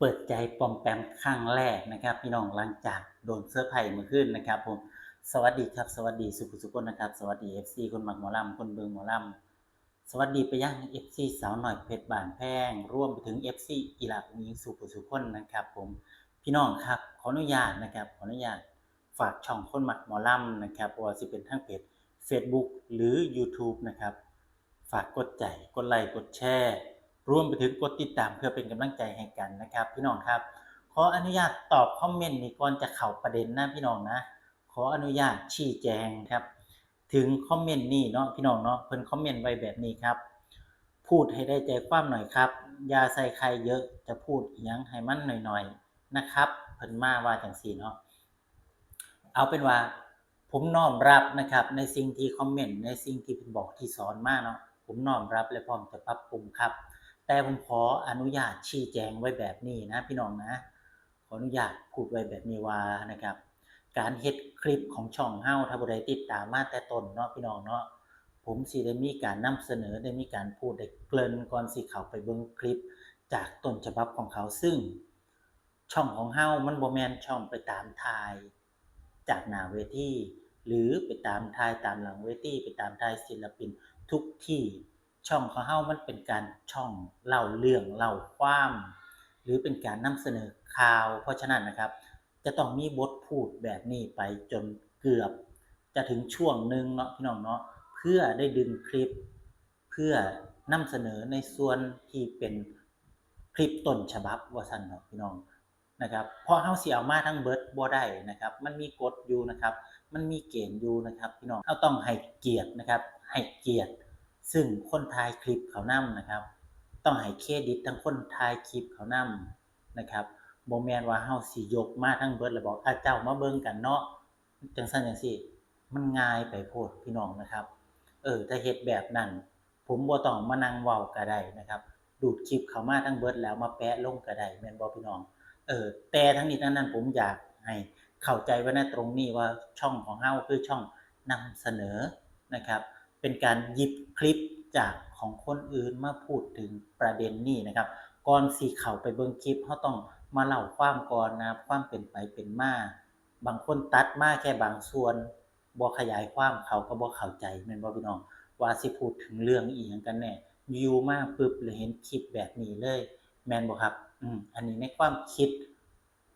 เปิดใจปอมแปมครั้งแรกนะครับ พี่น้องหลังจากโดนเสื้อไผ่มื่อคืนนะครับผมสวัสดีครับ สวัสดีสุขสุขคนนะครับ สวัสดี FC คนหมักหมอลำคนเบิงหมอลำสวัสดีไปยัง FC สาวหน่อยเพชรบานแพงร่วมไปถึง FC อีหลักมีสุขสุขคนนะครับผมพี่น้องครับขออนุญาตนะครับขออนุญาตฝากช่องคนหมักหมอลำนะครับว่าสิเป็นทั้งเพจ Facebook หรือ YouTube นะครับ ฝากกดใจกดไลค์กดแชร์ รวมไปถึงกดติดตามเพื่อเป็นกำลังใจให้กันนะครับ พี่น้องครับ ขออนุญาตตอบคอมเมนต์นี้ก่อนจะเข้าประเด็นนะพี่น้องนะ ขออนุญาตชี้แจงครับ ถึงคอมเมนต์นี้เนาะพี่น้องเนาะเพิ่นคอมเมนต์ไว้แบบนี้ครับ พูดให้ได้ใจความหน่อยครับอย่าใส่ใครเยอะจะพูดยังให้มันหน่อยๆนะครับเพิ่นมาว่าจังซี่เนาะเอาเป็นว่าผมน้อมรับนะครับ ในสิ่งที่คอมเมนต์ในสิ่งที่เพิ่นบอกที่สอนมาเนาะผมน้อมรับและพร้อมจะปรับปรุงครับ แต่ผมขออนุญาตชี้แจงไว้แบบนี้นะพี่น้องนะ ขออนุญาตพูดไว้แบบนี้ว่านะครับ การเฮ็ดคลิปของช่องเฮ้าถ้าบ่ได้ติดตามมาแต่ต้นเนาะพี่น้องเนาะผมสิได้มีการนำเสนอได้มีการพูดได้เกริ่นก่อนสิเขาไปเบิ่งคลิป จากต้นฉบับของเขาซึ่ง ช่องของเฮ้ามันบ่แมนช่องไปตามทาย จากหน้าเวทีหรือไปตามทายตามหลังเวทีไปตามทายศิลปินทุกที่ ช่องของเฮามันเป็นการช่องเล่าเรื่องเล่าความ หรือเป็นการนำเสนอข่าว เพราะฉะนั้นนะครับ จะต้องมีบทพูดแบบนี้ไปจนเกือบ จะถึงช่วงหนึ่งเนาะพี่น้องเนาะเพื่อได้ดึงคลิป เพื่อนำเสนอในส่วนที่เป็นคลิปต้นฉบับว่าซั่นเนาะพี่น้องนะครับเพราะเฮาสิเอามาทั้งเบิร์ดบ่ได้นะครับ มันมีกฎอยู่นะครับ มันมีเกณฑ์อยู่นะครับพี่น้องเฮาต้องให้เกียรตินะครับให้เกียรติ ซึ่งคนถ่ายคลิปเขานํนะครับ ต้องให้เครดิตทั้งคนถ่ายคลิปเขานํนะครับบ่แมนว่าเฮาสิยกมาทั้งเบิดแล้วบอกอะเจ้ามาเบิ่งกันเนาะจังซั่นจังซี่มันง่ายไปโพดพี่น้องนะครับ เออถ้าเฮ็ดแบบนั้น ผมบ่ต้องมานั่งเว้าก็ได้นะครับ ดูดคลิปเขามาทั้งเบิดแล้วมาแปะลงก็ได้แม่นบ่พี่น้อง เออแต่ทั้งนี้ทั้งนั้นผมอยากให้เข้าใจไว้ในตรงนี้ว่าช่องของเฮาคือช่องนำเสนอนะครับ เป็นการหยิบคลิปจากของคนอื่นมาพูดถึงประเด็นนี้นะครับก่อนสิเข้าไปเบิ่งคลิปเฮาต้องมาเล่าความก่อนนะความเป็นไปเป็นมาบางคนตัดมาแค่บางส่วนบ่ขยายความเขาก็บ่เข้าใจแม่นบ่พี่น้องว่าสิพูดถึงเรื่องอีหยังกันแน่อยู่มาปึ๊บแล้วเห็นคลิปแบบนี้เลย แม่นบ่ครับอืมอันนี้ในความคิด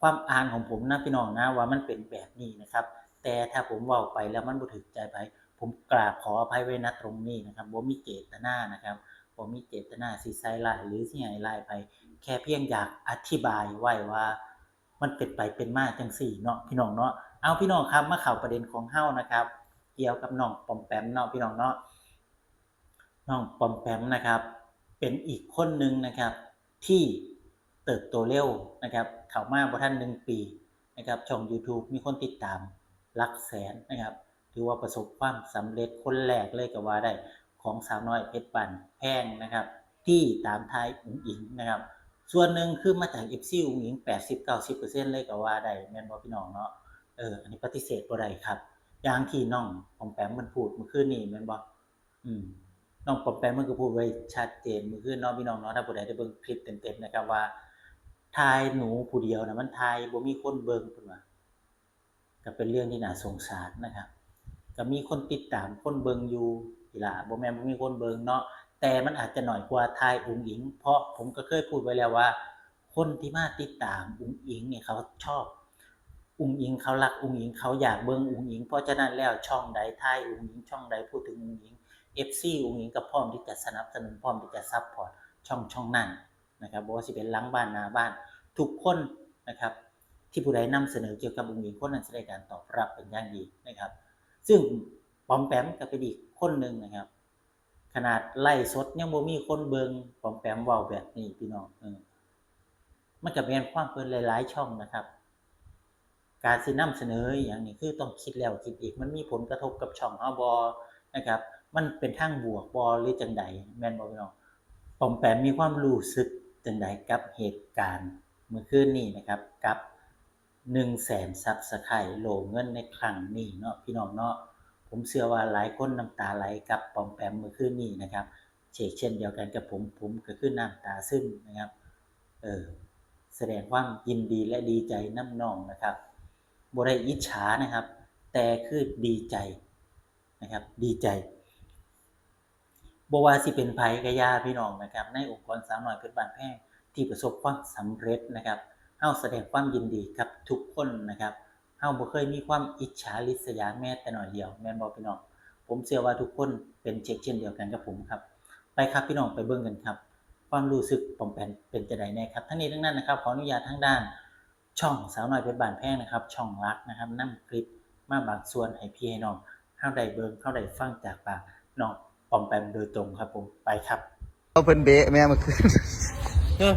ความอ่านของผมนะพี่น้องนะว่ามันเป็นแบบนี้นะครับ แต่ถ้าผมเว้าไปแล้วมันบ่ถูกใจไผ ผมกราบขออภัยไว้ณตรงนี้นะครับบ่มีเจตนานะครับบ่มีเจตนาสิใส่ร้ายหรือสิให้ร้ายไผแค่เพียงอยากอธิบายไว้ว่า มันเป็นไปเป็นมาจังซี่เนาะพี่น้องเนาะเอาพี่น้องครับมาข้าวประเด็นของเฮ้านะครับ เกี่ยวกับน้องปอมแปมเนาะพี่น้องเนาะน้องปอมแปมนะครับ เป็นอีกคนหนึ่งนะครับ ที่เติบโตเร็วนะครับเข้ามาบ่ทัน1ปีนะครับช่อง YouTube มีคนติดตามหลักแสนนะครับ ถือว่าประสบความสำเร็จคนแรกเลยก็ว่าได้ของสาวน้อยเพชรปันแพงนะครับ ที่ตามท้ายอุ๋งอิงนะครับ ส่วนหนึ่งคือมาจาก FC อุ๋งอิง80-90%เลยก็ว่าได้แม่นบ่พี่น้องเนาะเอออันนี้ปฏิเสธบ่ได้ครับ อย่างที่น้องปอมแปมมันพูดเมื่อคืนนี้แม่นบ่อืมน้องปอมแปมมันก็พูดไว้ชัดเจนเมื่อคืนเนาะพี่น้องเนาะถ้าผู้ใดได้เบิ่งคลิปเต็มๆนะครับว่าทายหนูผู้เดียวนะมันทายบ่มีคนเบิ่งเพิ่นว่าก็เป็นเรื่องที่น่าสงสารนะครับ ก็มีคนติดตามคนเบิงอยู่อีหล่ะบ่แม่นบ่มีคนเบิงเนาะแต่มันอาจจะหน้อยกว่าทายอุ๋งอิง เพราะผมก็เคยพูดไว้แล้วว่า คนที่มาติดตามอุ๋งอิงเนี่ยเขาชอบ อุ๋งอิงเขารักอุ๋งอิงเขาอยากเบิงอุ๋งอิง เพราะฉะนั้นแล้วช่องใดทายอุ๋งอิง ช่องใดพูดถึงอุ๋งอิง FC อุ๋งอิงก็พร้อมที่จะสนับสนุนพร้อมที่จะซัปพอร์ตช่องช่องนั้นนะครับบ่ว่าสิเป็นหลังบ้านหน้าบ้านทุกคนนะครับ ที่ผู้ใดนำเสนอเกี่ยวกับอุ๋งอิงคนนั้นจะได้การตอบรับเป็นอย่างดีนะครับ ซึ่งปอมแปมก็เป็นอีกคนหนึ่งนะครับ ขนาดไล่สดยังบ่มีคนเบิงปอมแปมว้าแบบนี้พี่น้องเออมันก็แม่นความเพลินหลายๆช่องนะครับ การสินำเสนออย่างนี้คือต้องคิดแล้วคิดอีก มันมีผลกระทบกับช่องเฮาบ่นะครับ มันเป็นทางบวกบ่หรือจังใดแม่นบ่พี่น้องปอมแปมมีความรู้สึกจังใดกับเหตุการณ์เมื่อคืนนี้นะครับกับ 100,000ซับสไครโหลเงินในครั้งนี้เนาะพี่น้องเนาะผมเชื่อว่าหลายคนน้ำตาไหลกับปอมแปมเมื่อคืนนี้นะครับเชกเช่นเดียวกันกับผมผมก็คือน้ำตาซึมนะครับเออแสดงความยินดีและดีใจน้ำนองนะครับบ่ได้อิจฉานะครับ แต่คือดีใจนะครับ ดีใจบว่าสิเป็นภัยกระยาพี่น้องนะครับ ในองค์กรสาวน้อยเพชรบานแพงที่ประสบความสำเร็จนะครับ เฮาแสดงความยินดีกับทุกคนนะครับเฮาบ่เคยมีความอิจฉาริษยาแม้แต่น้อยเดียวแม่นบ่พี่น้องผมเชื่อว่าทุกคนเป็นเช็คเช่นเดียวกันกับผมครับ ไปครับพี่น้องไปเบิ่งกันครับ ความรู้สึกปอมแปนเป็นจะไดแน่ครับทั้งนี้ทั้งนั้นนะครับขออนุญาตทั้งด้าน ช่องสาวน้อยเพชรบานแพงนะครับ ช่องรักนะครับนํคลิปมาบางส่วนให้พี่ให้น้องเข้าได้เบิ่งเข้าได้ฟังจากปากน้องปอมแปมโดยตรงครับผมไปครับเอาเพิ่นเบะแม่เมาคืนเออ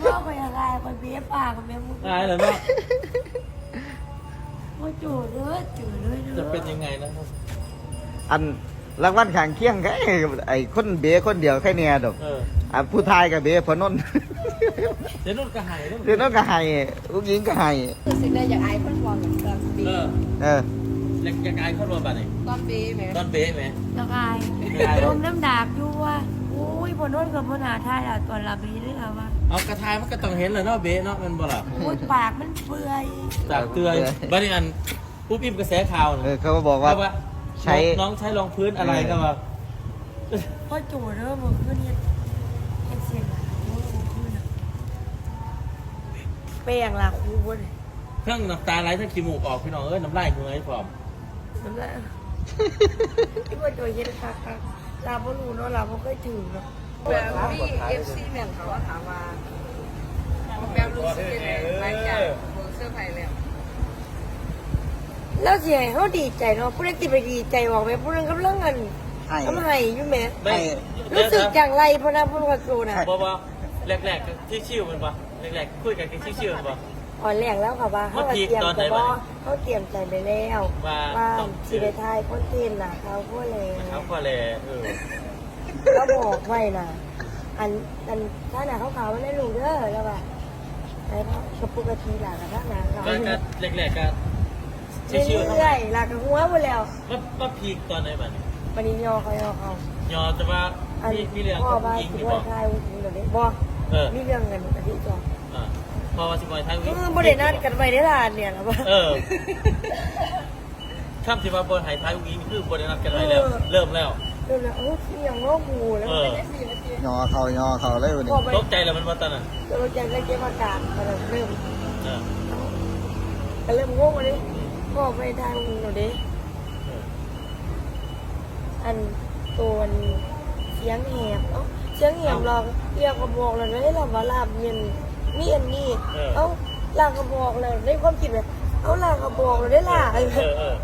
พ่อไปอะไรไปเบี้ยปากกับแม่มุกตายแล้วเนาะพ่อจู่เด้อจู่เด้อจะเป็นยังไงนะครับอันรางวัลข้างเคียงไงไอ้คนเบะคนเดียวแค่เนี้ยดอกเอออะผู้ทายกับเบะพอนนท์เดี๋ยวนุ่นก็หายแล้วเดี๋ยวน้องก็ให้ลูกหญิงก็ให้รู้สึกได้อยากอายคนมองอย่างตอนบีเออเอออยากอยากอายเข้ารวมบัตรนี่ตอนบีไหมตอนเบ๊ะไหมยังไงยังไงลมน้ำดากอยู่ว่าอุ้ยพอโนนกับพอหนาทายอะตอนลาบีนี่ค่ะว่า เอากระทายมันก็ต้องเห็นเลยเนาะเบ๊ะเนาะมันบ่ล่ะอุ้ยปากมันเปื่อยจากเตือนบัดนี้อันปุ๊บอิ่มกระแสข่าวเออเขาก็บอกว่า ว่าใช้ น้องใช้รองพื้นอะไรก็ว่าพ่อจู่เด้อมันขึ้นเนี่ยเอ็นเสียงหลายโอ้โหขึ้นอะแป้งลาคูบนเครื่องน้ำตาไหลทั้งขี้มูกออกพี่น้องเอ้ยน้ำลายเหงื่อให้พร้อมน้ำลายที่ว่าตัวเย็นค่ะค่ะลาบ่รู้เนาะลาบ่เคยถึงเนาะ แบบมีเอฟซีเนี่ยเขาถามว่าแบบรู้สึกยังไงหลังจากโดนเสื้อร์ไผ่แล้วแล้วสิให้เฮาดีใจเนาะผู้ใดสิไปดีใจบอกแม่ผู้นั้นกำลังอันให้ทำไห้อยู่แม่ไม่ รู้สึกอย่างไรเพราะนะพูดว่าโซน่ะเพราะว่าแรกๆที่ชิวมันปะแรกๆคุยกันที่ชิวมันปะ อ่อนแรงแล้วค่ะว่าเขาก็เตรียมตอนไหนแต่วะว่าเขาเตรียมใจไปแล้วว่าว่าต้องสิไปทายคอนเทนต์น่ะเขาพูดเลย เขาก็เลยเออ แล้วบอกไว้น่ะอันอันถ้าหนาเขาขาวไม่ได้รู้เด้อแล้วว่าไอ้พ่อกระปุกกะทีหลักกับท่าหนาเขาก็ก็แรกๆก็เรื่ชิวๆทำไมอยๆหลักกับหัวหมดแล้วว่าว่าพีคตอนไหนบ้างวันนี้ยอเขายอเขายอจะว่าอันพี่พี่เรื่องพ่อกับว่ายิงสินี่บบวอกทายวุ้นเดี๋ยวนี้บอกเออมีเรื่องเงินอาทิตย์ก่อนอ่าพอว่าสิบอยไทยเอวิ่งอบ่ได้นัดกันไว้ได้ล่ะเนี่ยแล้วว่าเออข้ามสิว่าบนไทยไทยวิ่งคือบนนัดกันไว้แล้วเริ่มแล้ว เริ่มแล้วโอ้เสียงโลกหูแล้วเออยอเขายอเขาเลยวันนี้ ตกใจแล้วมันว่าตอนนั้นเราจะได้เก็บอาการก็เริ่มเออก็เริ่มงงเลยพ่อไปทางหนูดิเอออันตัวเสียงแหบเอ้าเสียงแหบลองเรียกกระบอกเลยไม่ได้ลองว่าลาบเย็นนี่อันนี้เอ้าลากกระบอกเลยได้ความคิดเลยเอ้าลากกระบอกเลยได้ล่ะเออเออเออ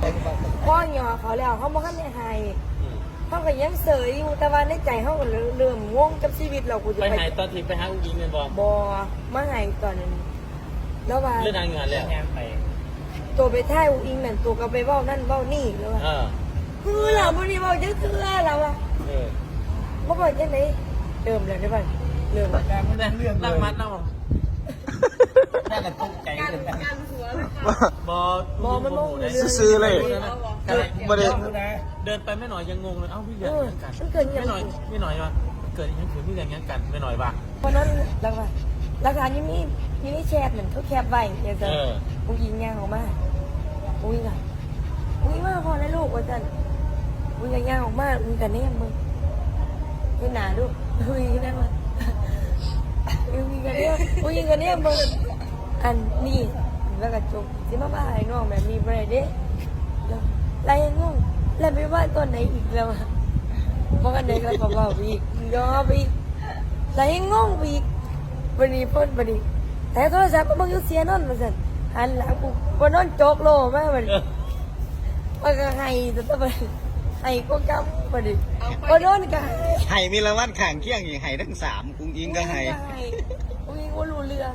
แล้วก็ได้ต่ออีกพ่อหยอเขาแล้วเขาบอกให้ในไฮอืมเขาก็ยังเสยอยู่แต่ว่าในใจเขาก็เริ่มงงกับชีวิตเรากูจะไปไปหายตอนที่ไปหาอุ้งยิงกันบอกบอมาไห้ตอนนั้นแล้วว่าเรื่องงานเงินแล้วไปตัวไปท่ายอุอิงนั่นตัวก็ไปเว้านั่นเว้านี่แล้วว่าเออคือเราบ่ได้เว้าจังคือเราอะเออบ่บอกจังได๋เริ่มแล้วได้ป่ะเริ่มแล้วนั่งมัดนั่งการการหัวเลยค่ะบอบอมันบ่รู้เรื่องซื้อๆเลยบ่ได้ เดินไปไม่หน่อยยังงงเลยเอ้าพี่เกิดเออยังกันมันเกิดอิหยัไม่งหน่อยไม่หน่อยวะเกิดยังคือพี่เกิดยังกันไม่หน่อยว่ะเพราะนั้นแล้วว่าหลักฐานยังมียังมีแชทนั่นเขาแคปไว้จังซั่นเออผู้หญิงย่างออกมาผู้หญิงอะผู้หญิงมาพอแล้วลูกว่าซั่นผู้หญิงย่างออกมามึงกันแน่มึงเห็นหน้าดูผู้หญิงนั่นว่าผู้หญิงกันแน่ผู้หญิงกันแน่มึง อันนี้แล้วก็จบสิมาบ้าให้น้องแบบนี้บ่ได้เด้แล้วไล่งงแล้วไปว่าตอนไหนอีกแล้วอะบอกอันไหนก็บอกว่าอีกยอมอีกไล่งงไปอีกวันนี้เพ่นวันนี้แต่โทรศัพท์มันอยู่เสียนอนมาสั่นหันหลังกูบนนอนโจกโลมาบัดนี้มันก็ให้แต่ตะบัดให้ก็กำบัดนี้บนนอนก็ให้ให้มีรางวัลข้างเคียงอีกให้ทั้งสามกุ้งยิงก็ให้อุ้ยก็รู้เรื่อง